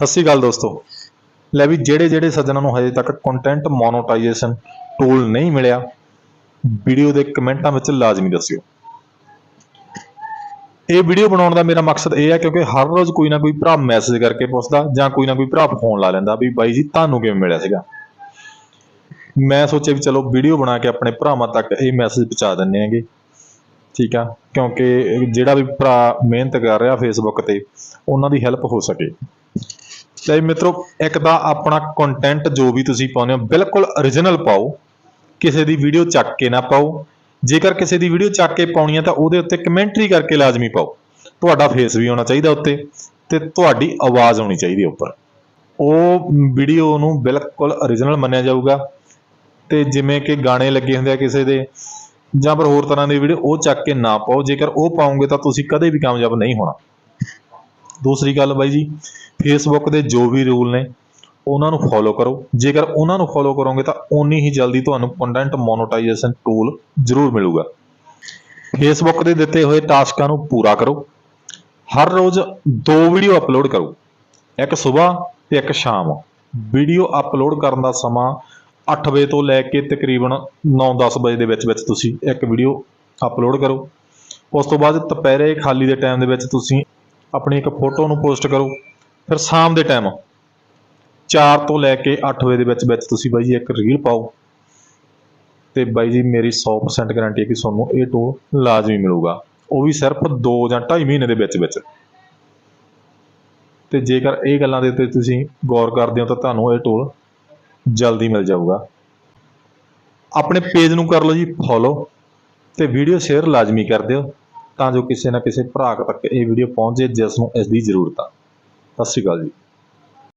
ਸਤਿ ਸ਼੍ਰੀ ਅਕਾਲ ਦੋਸਤੋ। ਲੈ ਵੀ ਜਿਹੜੇ ਜਿਹੜੇ ਸੱਜਣਾਂ ਨੂੰ ਹਜੇ ਤੱਕ ਕੰਟੈਂਟ ਮੋਨੋਟਾਈਜੇਸ਼ਨ ਟੂਲ ਨਹੀਂ ਮਿਲਿਆ, ਵੀਡੀਓ ਦੇ ਕਮੈਂਟਾਂ ਵਿੱਚ ਲਾਜ਼ਮੀ ਦੱਸਿਓ। ਇਹ ਵੀਡੀਓ ਬਣਾਉਣ ਦਾ ਮੇਰਾ ਮਕਸਦ ਇਹ ਹੈ ਕਿਉਂਕਿ ਹਰ ਰੋਜ਼ ਕੋਈ ਨਾ ਕੋਈ ਭਰਾ ਮੈਸੇਜ ਕਰਕੇ ਪੁੱਛਦਾ ਜਾਂ ਕੋਈ ਨਾ ਕੋਈ ਭਰਾ ਫੋਨ ਲਾ ਲੈਂਦਾ ਵੀ ਬਾਈ ਜੀ ਤੁਹਾਨੂੰ ਕਿਵੇਂ ਮਿਲਿਆ ਸੀਗਾ। ਮੈਂ ਸੋਚਿਆ ਵੀ ਚਲੋ ਵੀਡੀਓ ਬਣਾ ਕੇ ਆਪਣੇ ਭਰਾਵਾਂ ਤੱਕ ਇਹ ਮੈਸੇਜ ਪਹੁੰਚਾ ਦਿੰਨੇ ਆਂਗੇ ਠੀਕ ਆ? ਕਿਉਂਕਿ ਜਿਹੜਾ ਵੀ ਭਰਾ ਮਿਹਨਤ ਕਰ ਰਿਹਾ ਫੇਸਬੁੱਕ ਤੇ, ਉਹਨਾਂ ਦੀ ਹੈਲਪ ਹੋ ਸਕੇ। ਲੈ ਜੀ ਮਿੱਤਰੋ, ਇੱਕ ਤਾਂ ਆਪਣਾ ਕੰਟੈਂਟ ਜੋ ਵੀ ਤੁਸੀਂ ਪਾਉਂਦੇ ਹੋ, ਬਿਲਕੁਲ origignal ਪਾਓ। ਕਿਸੇ ਦੀ ਵੀਡੀਓ ਚੱਕ ਕੇ ਨਾ ਪਾਓ। ਜੇਕਰ ਕਿਸੇ ਦੀ ਵੀਡੀਓ ਚੱਕ ਕੇ ਪਾਉਣੀ ਹੈ ਤਾਂ ਉਹਦੇ ਉੱਤੇ ਕਮੈਂਟਰੀ ਕਰਕੇ ਲਾਜ਼ਮੀ ਪਾਓ। ਤੁਹਾਡਾ ਫੇਸ ਵੀ ਆਉਣਾ ਚਾਹੀਦਾ ਉੱਤੇ ਤੇ ਤੁਹਾਡੀ ਆਵਾਜ਼ ਆਉਣੀ ਚਾਹੀਦੀ ਉੱਪਰ। ਉਹ ਵੀਡੀਓ ਨੂੰ ਬਿਲਕੁਲ origignal ਮੰਨਿਆ ਜਾਊਗਾ। ਤੇ ਜਿਵੇਂ ਕਿ ਗਾਣੇ ਲੱਗੇ ਹੁੰਦੇ ਆ ਕਿਸੇ ਦੇ, ਜਾਂ ਪਰ ਹੋਰ ਤਰ੍ਹਾਂ ਦੀ ਵੀਡੀਓ ਉਹ ਚੱਕ ਕੇ ਨਾ ਪਾਓ। ਜੇਕਰ ਉਹ ਪਾਉਂਗੇ ਤਾਂ ਤੁਸੀਂ ਕਦੇ ਵੀ ਕਾਮਯਾਬ ਨਹੀਂ ਹੋਣਾ। ਦੂਸਰੀ ਗੱਲ ਬਾਈ ਜੀ ਫੇਸਬੁੱਕ ਦੇ ਜੋ ਵੀ ਰੂਲ ਨੇ, ਉਹਨਾਂ ਨੂੰ ਫੋਲੋ ਕਰੋ। ਜੇਕਰ ਉਹਨਾਂ ਨੂੰ ਫੋਲੋ ਕਰੋਗੇ ਤਾਂ ਓਨੀ ਹੀ ਜਲਦੀ ਤੁਹਾਨੂੰ ਕੰਟੈਂਟ ਮੋਨੋਟਾਈਜੇਸ਼ਨ ਟੂਲ ਜ਼ਰੂਰ ਮਿਲੂਗਾ। ਫੇਸਬੁੱਕ ਦੇ ਦਿੱਤੇ ਹੋਏ ਟਾਸਕਾਂ ਨੂੰ ਪੂਰਾ ਕਰੋ। ਹਰ ਰੋਜ਼ ਦੋ ਵੀਡੀਓ ਅਪਲੋਡ ਕਰੋ। ਇੱਕ ਸਵੇਰ ਤੇ ਇੱਕ ਸ਼ਾਮ। ਵੀਡੀਓ ਅਪਲੋਡ ਕਰਨ ਦਾ ਸਮਾਂ 8 ਵਜੇ ਤੋਂ ਲੈ ਕੇ ਤਕਰੀਬਨ 9-10 ਵਜੇ ਦੇ ਵਿੱਚ ਵਿੱਚ ਤੁਸੀਂ ਇੱਕ ਵੀਡੀਓ ਅਪਲੋਡ ਕਰੋ। ਉਸ ਤੋਂ ਬਾਅਦ ਦੁਪਹਿਰੇ ਖਾਲੀ ਦੇ ਟਾਈਮ ਦੇ ਵਿੱਚ ਤੁਸੀਂ ਆਪਣੀ ਇੱਕ ਫੋਟੋ ਨੂੰ ਪੋਸਟ ਕਰੋ। ਫਿਰ ਸ਼ਾਮ ਦੇ ਟਾਈਮ 4 ਤੋਂ ਲੈ ਕੇ 8 ਵਜੇ ਦੇ ਵਿੱਚ ਵਿੱਚ ਤੁਸੀਂ ਬਾਈ ਜੀ ਇੱਕ ਰੀਲ ਪਾਓ ਤੇ ਬਾਈ ਜੀ ਮੇਰੀ 100% ਗਾਰੰਟੀ ਹੈ ਕਿ ਤੁਹਾਨੂੰ ਇਹ ਟੂਲ ਲਾਜ਼ਮੀ ਮਿਲੂਗਾ। ਉਹ ਵੀ ਸਿਰਫ 2 ਜਾਂ 2.5 ਮਹੀਨੇ ਦੇ ਵਿੱਚ ਵਿੱਚ। ਤੇ ਜੇਕਰ ਇਹ ਗੱਲਾਂ ਦੇ ਉੱਤੇ ਤੁਸੀਂ ਗੌਰ ਕਰਦੇ ਹੋ ਤਾਂ ਤੁਹਾਨੂੰ ਇਹ ਟੂਲ ਜਲਦੀ ਮਿਲ ਜਾਊਗਾ। ਆਪਣੇ ਪੇਜ ਨੂੰ ਕਰ ਲਓ ਜੀ ਫੋਲੋ ਤੇ ਵੀਡੀਓ ਸ਼ੇਅਰ ਲਾਜ਼ਮੀ ਕਰ ਦਿਓ। ਤਾਂ ਜੋ ਕਿਸੇ ਨਾ ਕਿਸੇ ਭਰਾ ਤੱਕ ਇਹ ਵੀਡੀਓ ਪਹੁੰਚੇ ਜਿਸ ਨੂੰ ਇਸ ਦੀ ਜ਼ਰੂਰਤ ਆ। ਸਤਿ ਸ਼੍ਰੀ ਅਕਾਲ ਜੀ।